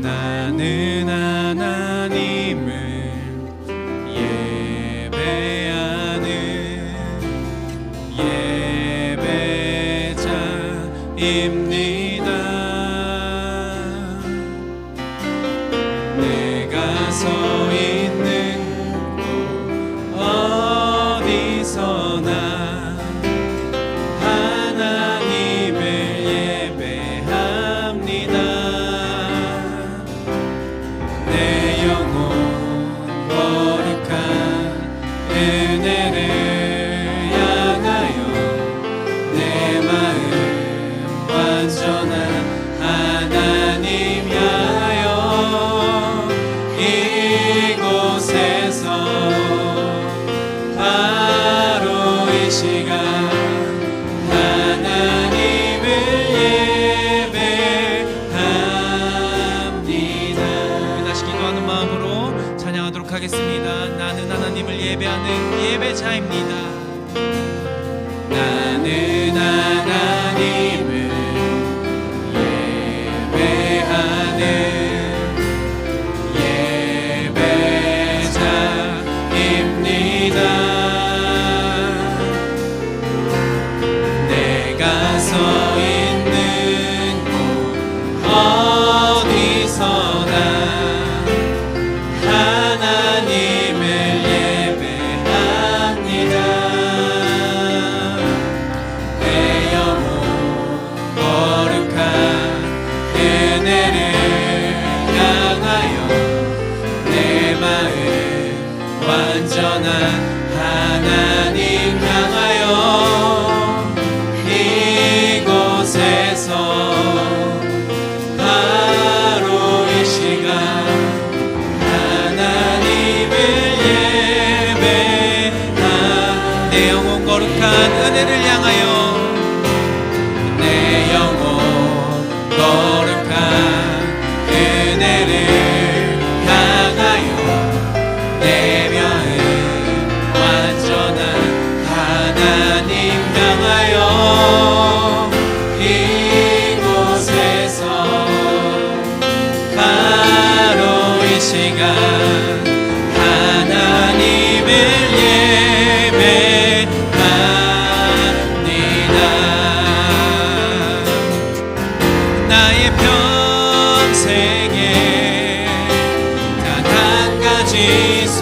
나는 예배자입 완전한 하나님 향하여 이곳에서 은혜를 향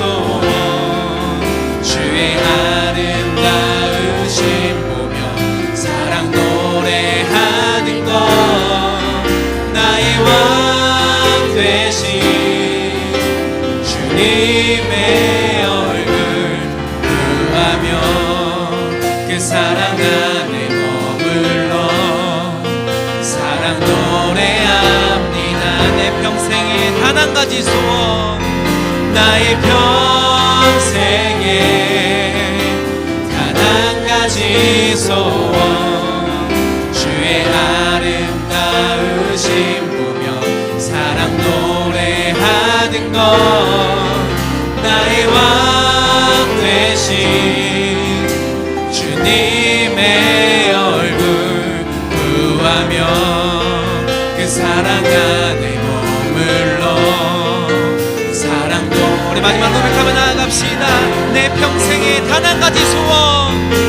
한 나의 평생에 단 한 가지 소원. 주의 아름다우심 보며 사랑 노래하는 것. 나의 왕 되신 주님의 얼굴 구하며 그 사랑 마지막 고백하며 나아갑시다. 내 평생에 단 한 가지 소원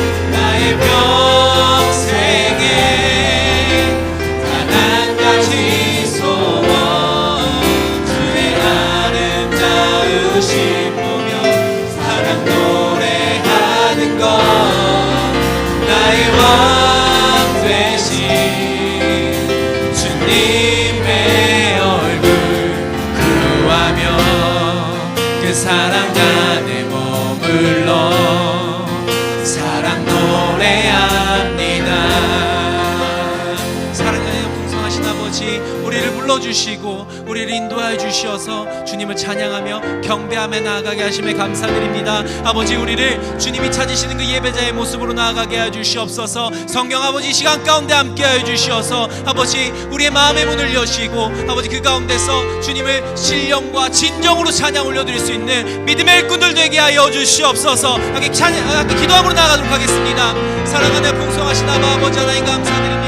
인도하여 주시어서 주님을 찬양하며 경배하며 나아가게 하심에 감사드립니다. 아버지 우리를 주님이 찾으시는 그 예배자의 모습으로 나아가게 하여 주시옵소서. 성령 아버지 이 시간 가운데 함께하여 주시어서 아버지 우리의 마음의 문을 여시고 아버지 그 가운데서 주님을 신령과 진정으로 찬양 올려드릴 수 있는 믿음의 일꾼들 되게 하여 주시옵소서. 함께 찬양 함께 기도함으로 나아가도록 하겠습니다. 사랑하는 풍성하신 아버지 하나님 감사드립니다.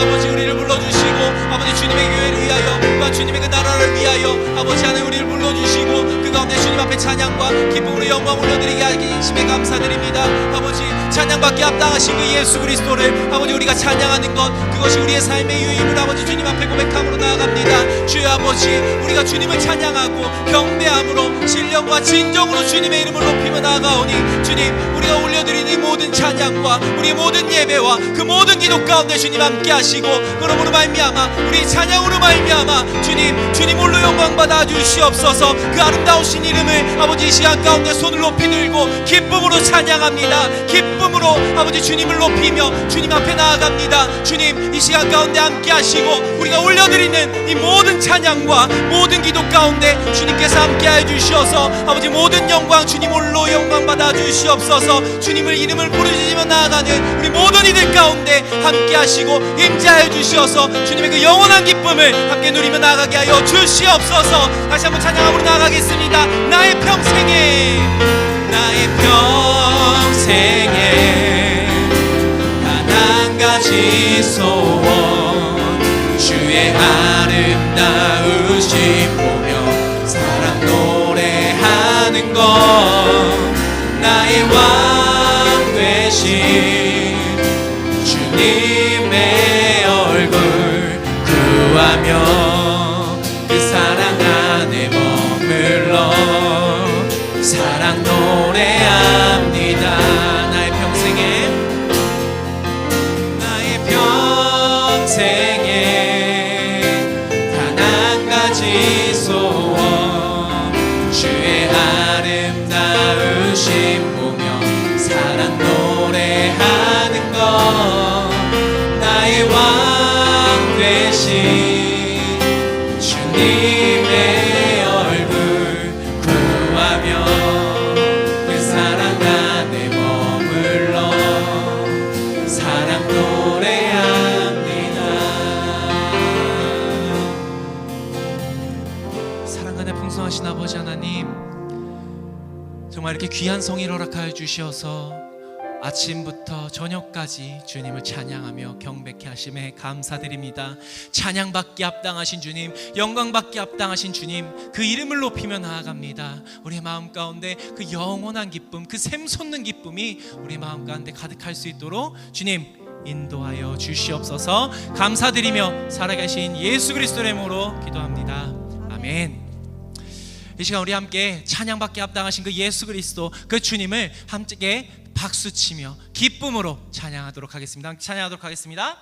아버지 우리를 불러주시고 아버지 주님의 교회를 위하여 또 주님의 그 나라를 위하여 아버지 하나님 우리를 불러주시고 그 가운데 주님 앞에 찬양과 기쁨으로 영광 올려드리게 하심에 감사드립니다. 아버지 찬양받기 합당하신 그 예수 그리스도를 아버지 우리가 찬양하는 것 그것이 우리의 삶의 유임을 아버지 주님 앞에 고백함으로 나아갑니다. 주여 아버지 우리가 주님을 찬양하고 경배함으로 신령과 진정으로 주님의 이름을 높이며 나아가오니 주님 우리가 올려드리는 이 모든 찬양과 우리의 모든 예배와 그 모든 기도 가운데 주님 함께 하시고 그러므로 말미암아 우리 찬양으로 말미암아 주님 주님 홀로 영광 받아 주시옵소서. 그 아름다우신 이름을 아버지 이 시간 가운데 손을 높이 들고 기쁨으로 찬양합니다. 기쁨 으로 아버지 주님을 높이며 주님 앞에 나아갑니다. 주님 이 시간 가운데 함께 하시고 우리가 올려드리는 이 모든 찬양과 모든 기도 가운데 주님께서 함께하여 주시어서 아버지 모든 영광 주님 홀로 영광 받아 주시옵소서. 주님을 이름을 부르짖으며 나아가는 우리 모든 이들 가운데 함께 하시고 임재하여 주시어서 주님의 그 영원한 기쁨을 함께 누리며 나아가게 하여 주시옵소서. 다시 한번 찬양하고 나가겠습니다. 나의 평생에 나의 평 단한 가지 소원. 주의 아름다우심 보며 사랑 노래하는 것. 나의 왕 되신 주님의 얼굴 구하며 귀한 성의를 허락하여 주시어서 아침부터 저녁까지 주님을 찬양하며 경배케 하심에 감사드립니다. 찬양받기 합당하신 주님, 영광받기 합당하신 주님, 그 이름을 높이며 나아갑니다. 우리 마음 가운데 그 영원한 기쁨, 그 샘솟는 기쁨이 우리 마음 가운데 가득할 수 있도록 주님 인도하여 주시옵소서. 감사드리며 살아계신 예수 그리스도의 이름으로 기도합니다. 아멘. 이 시간 우리 함께 찬양받기 합당하신 그 예수 그리스도 그 주님을 함께 박수치며 기쁨으로 찬양하도록 하겠습니다. 찬양하도록 하겠습니다.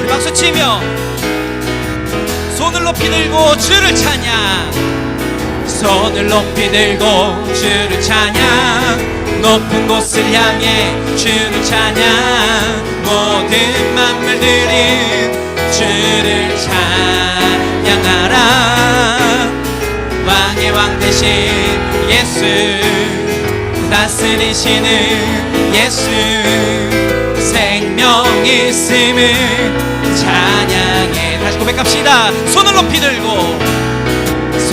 우리 박수치며 손을 높이 들고 주를 찬양 손을 높이 들고 주를 찬양. 높은 곳을 향해 주를 찬양. 모든 만물들은 주를 찬양하라. 왕의 왕 대신 예수 다스리시는 예수 생명 있음을 찬양해. 다시 고백합시다. 손을 높이 들고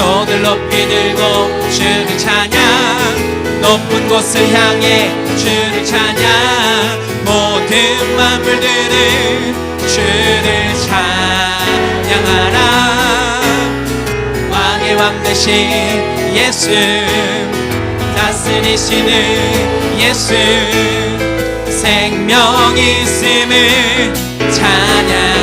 손을 높이 들고 주를 찬양. 높은 곳을 향해 주를 찬양. 모든 만물들은 주를 찬양하라. 왕의 왕 대신 예수. 다스리시는 예수. 생명 있음을 찬양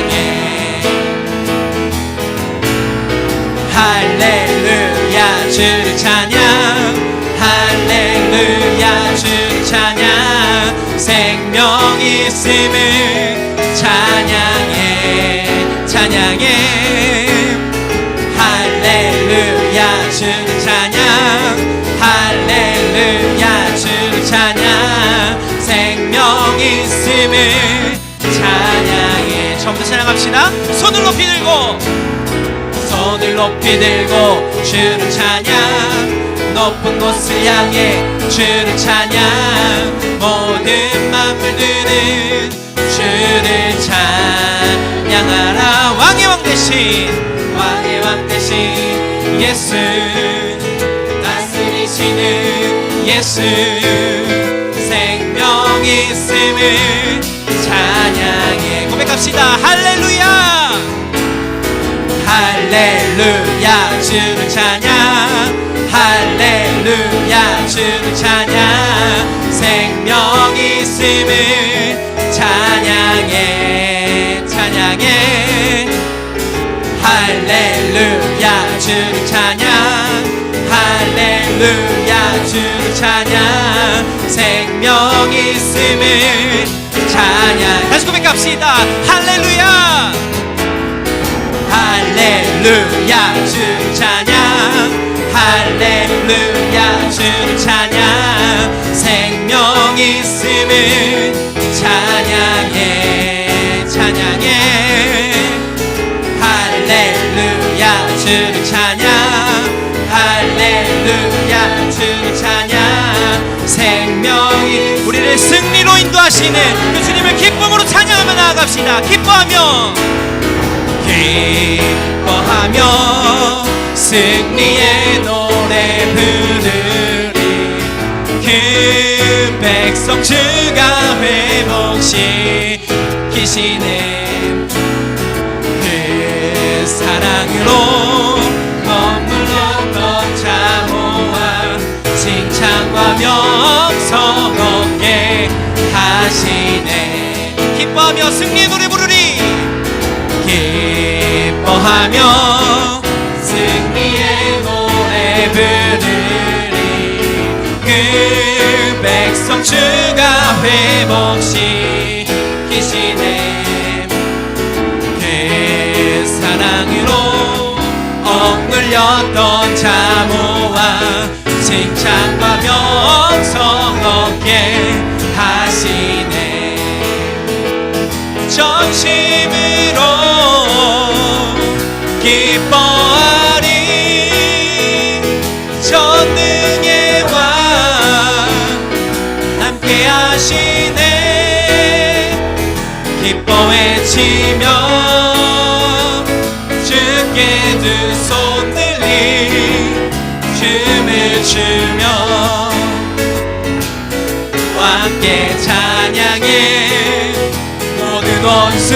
있음을 찬양해 찬양해. 할렐루야 주를 찬양. 할렐루야 주를 찬양. 생명 있음을 찬양해. 처음부터 찬양합시다. 손을 높이 들고 손을 높이 들고 주를 찬양 높은 곳을 향해 주를 찬양. 모든 만물들은 주를 찬양하라. 왕의 왕 대신 왕의 왕 대신 예수. 다스리시는 예수. 생명 있음을 합시다. 할렐루야. 할렐루야. 주를 찬양 주를 찬양 생명 있음을 찬양해 찬양해. 할렐루야 주를 찬양. 할렐루야 주를 찬양. 생명 있음을 찬양 다시 고백합시다. 할렐루야. 할렐루야 주를 찬양 할렐루야 주를 찬양 생명 있음을 찬양해 찬양해. 할렐루야 주를 찬양 할렐루야 주를 찬양 생명이 우리를 승리로 인도하시는 그 주님을 기쁨으로 찬양하며 나아갑시다. 기뻐하며. 기뻐하며 승리의 노래 부르리. 그 백성 주가 회복시키시네 그 사랑으로 머물렀던 자모와 칭찬과 명성 얻게 하시네. 기뻐하며 승리의 노래 부르리. 기뻐하며 회복시 키시네 그 사랑으로 억눌렸던 자모와 칭찬과 명 외치며 주께 두 손 들리 춤을 추며 함께 찬양해 모든 원수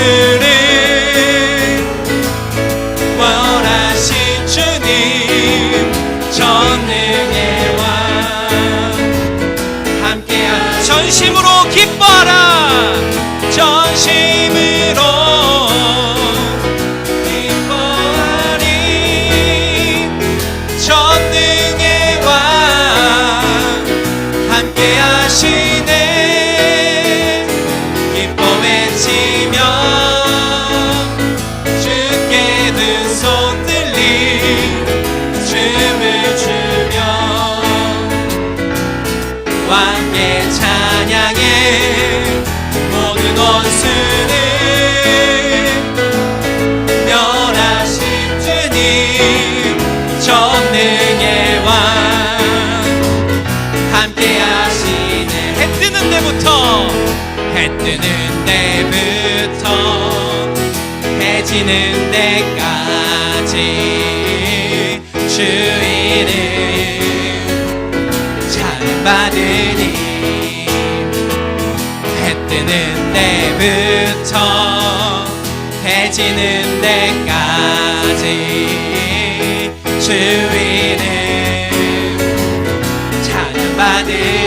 뜨는 데부터 해 지는 데까지 주 이름 찬양 받으니 해 뜨는 데부터 해 지는 데까지 주 이름 찬양 받으리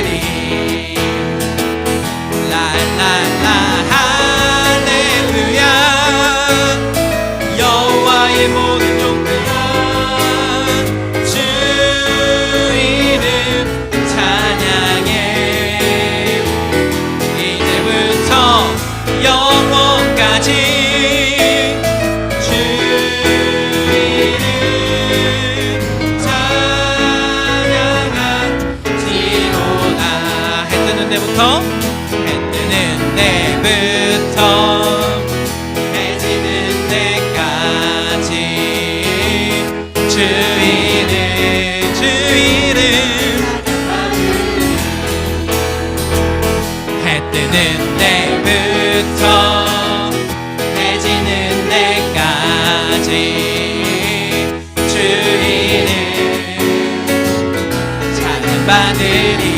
뜨는 때부터 해 지는 때까지 주 이름 찬양 받으리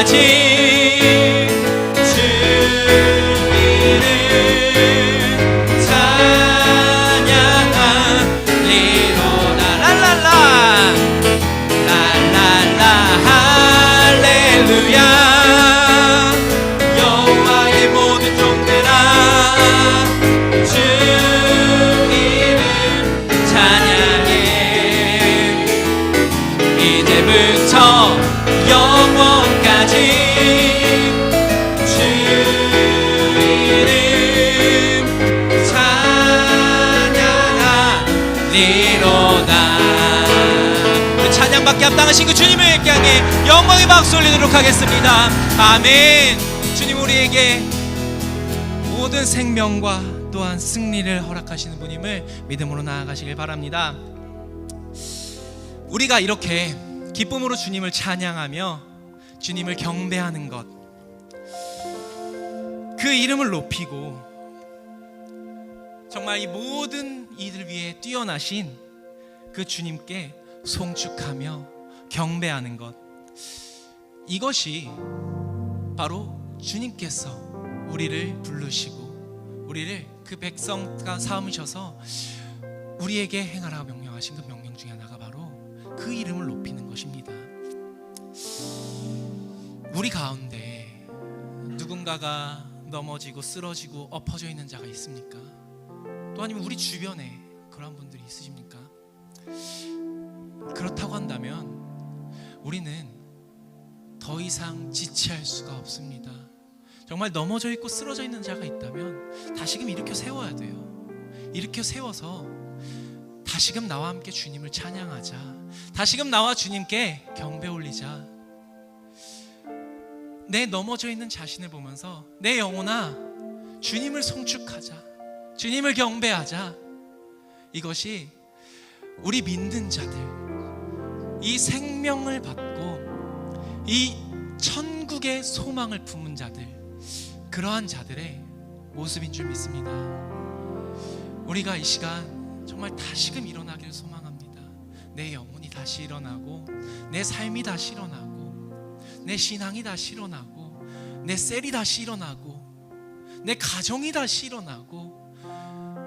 영 합당하신 그 주님을 향해 영광의 박수 올리도록 하겠습니다. 아멘. 주님 우리에게 모든 생명과 또한 승리를 허락하시는 분임을 믿음으로 나아가시길 바랍니다. 우리가 이렇게 기쁨으로 주님을 찬양하며 주님을 경배하는 것, 그 이름을 높이고 정말 이 모든 이들 위해 뛰어나신 그 주님께 송축하며 경배하는 것, 이것이 바로 주님께서 우리를 부르시고 우리를 그 백성과 삼으셔서 우리에게 행하라 명령하신 그 명령 중에 하나가 바로 그 이름을 높이는 것입니다. 우리 가운데 누군가가 넘어지고 쓰러지고 엎어져 있는 자가 있습니까? 또 아니면 우리 주변에 그러한 분들이 있으십니까? 그렇다고 한다면 우리는 더 이상 지체할 수가 없습니다. 정말 넘어져 있고 쓰러져 있는 자가 있다면 다시금 일으켜 세워야 돼요. 일으켜 세워서 다시금 나와 함께 주님을 찬양하자. 다시금 나와 주님께 경배 올리자. 내 넘어져 있는 자신을 보면서 내 영혼아 주님을 송축하자. 주님을 경배하자. 이것이 우리 믿는 자들 이 생명을 받고 이 천국의 소망을 품은 자들 그러한 자들의 모습인 줄 믿습니다. 우리가 이 시간 정말 다시금 일어나기를 소망합니다. 내 영혼이 다시 일어나고 내 삶이 다시 일어나고 내 신앙이 다시 일어나고 내 셀이 다시 일어나고 내 가정이 다시 일어나고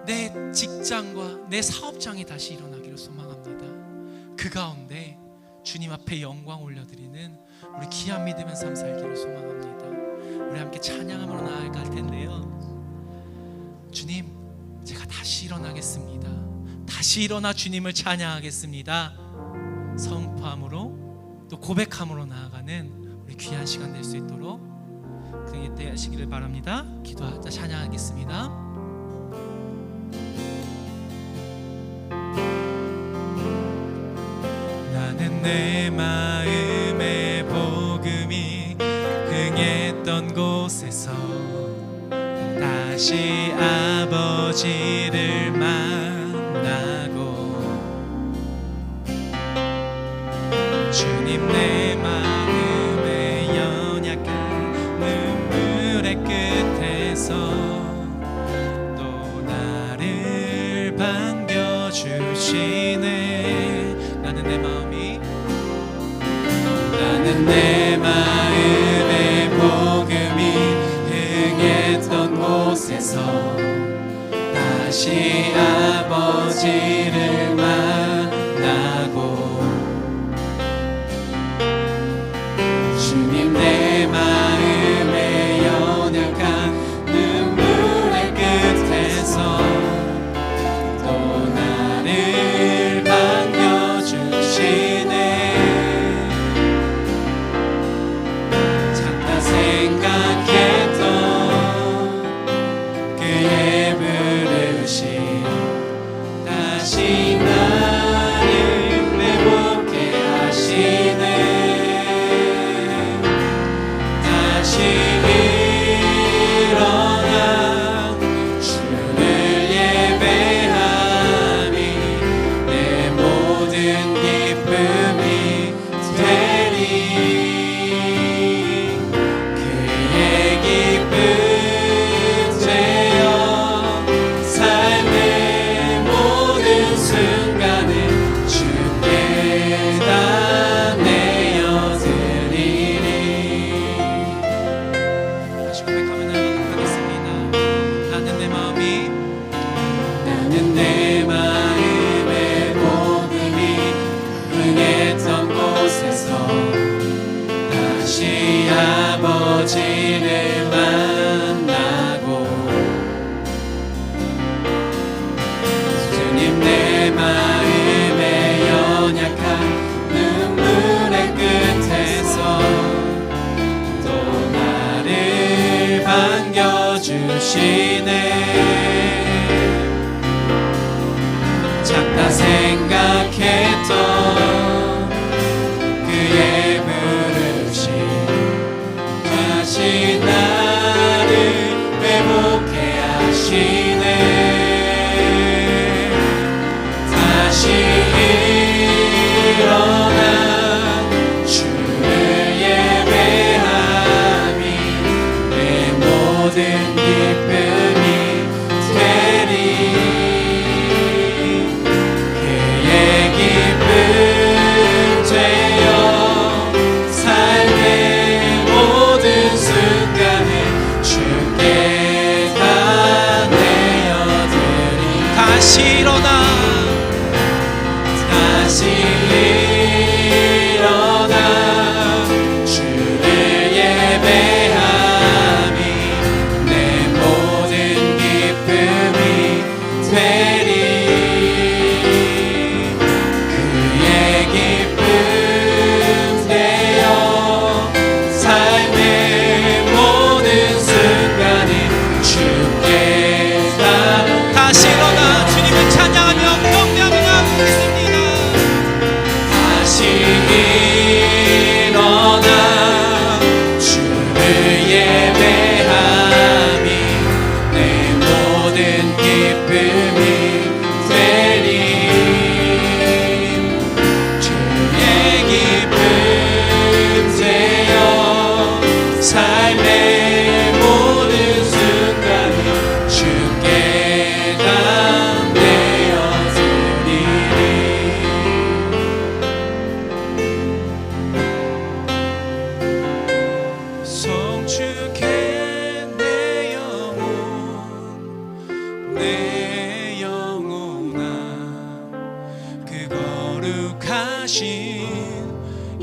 내 직장과 내 사업장이 다시 일어나기를 소망합니다. 그 가운데 주님 앞에 영광 올려드리는 우리 귀한 믿음의 삶 살기를 소망합니다. 우리 함께 찬양함으로 나아갈 텐데요. 주님, 제가 다시 일어나겠습니다. 다시 일어나 주님을 찬양하겠습니다. 선포함으로 또 고백함으로 나아가는 우리 귀한 시간 될 수 있도록 그때 하시기를 바랍니다. 기도하자 찬양하겠습니다. 내 마음의 복음이 흥했던 곳에서 다시 아버지를 아 싫어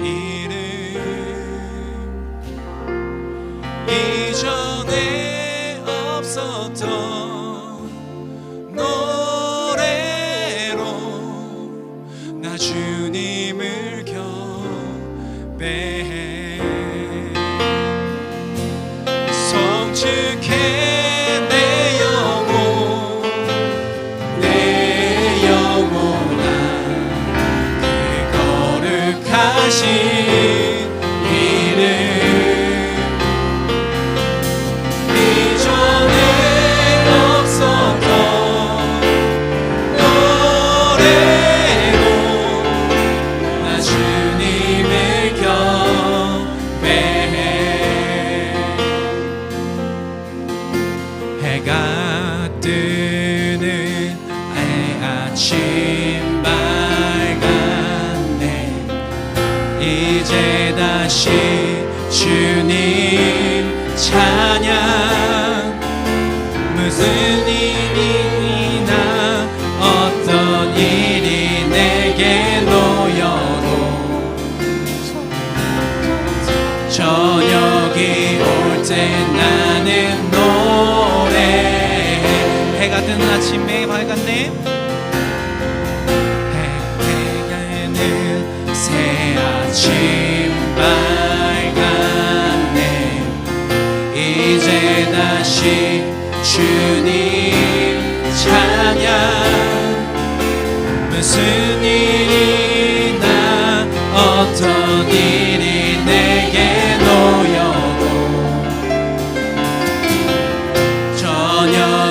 이름 이전에 없었던 노래로 나 주님을 경배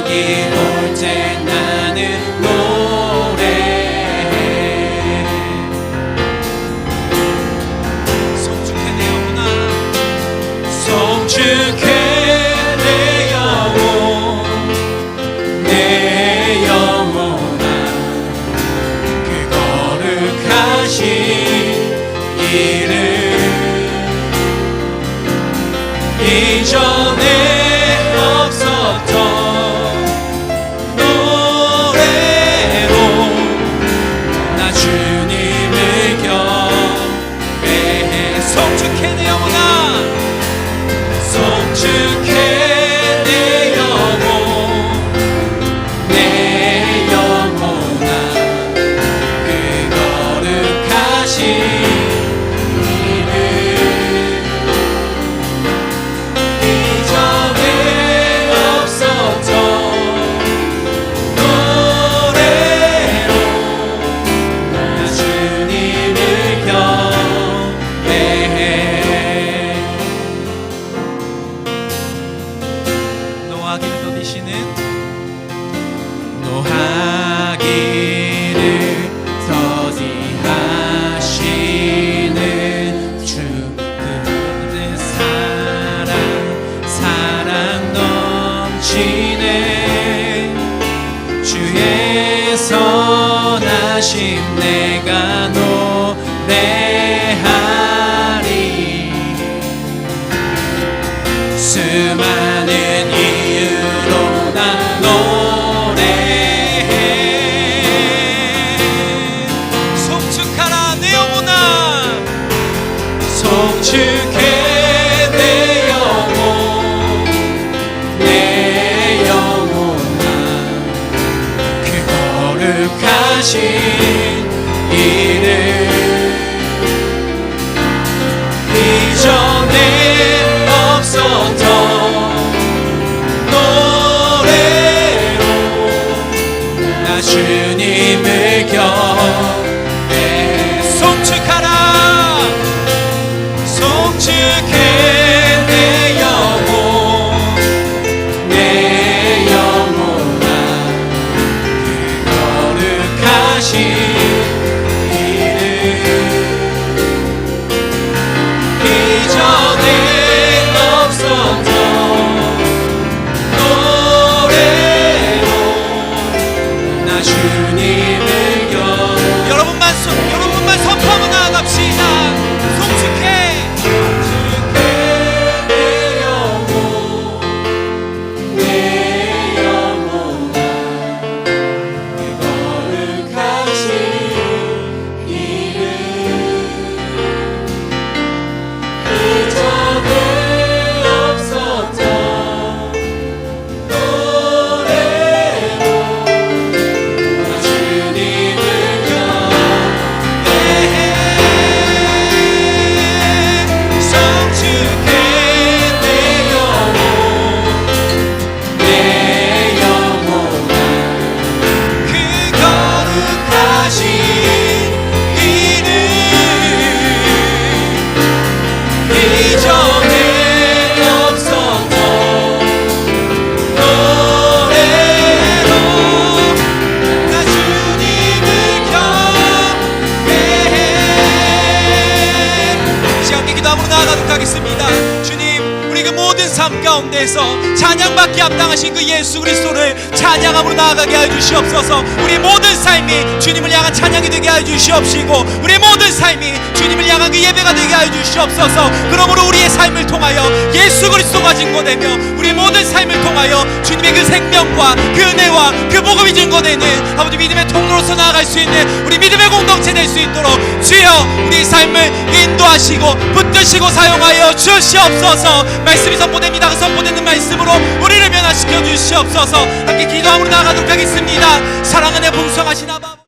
que 나아가게 하여 주시옵소서. 우리 모든 삶이 주님을 향한 찬양이 되게 하여 주시옵시고 우리 모든 삶이 주님을 그 예배가 되게 하여 주시옵소서. 그러므로 우리의 삶을 통하여 예수 그리스도가 증거되며 우리 모든 삶을 통하여 주님의 그 생명과 그 은혜와 그 복음이 증거되는 아버지 믿음의 통로로서 나아갈 수 있는 우리 믿음의 공동체 될 수 있도록 주여 우리 삶을 인도하시고 붙드시고 사용하여 주시옵소서. 말씀이 선포됩니다. 그 선포되는 말씀으로 우리를 변화시켜 주시옵소서. 함께 기도함으로 나아가도록 하겠습니다. 사랑하는 풍성하신 아버지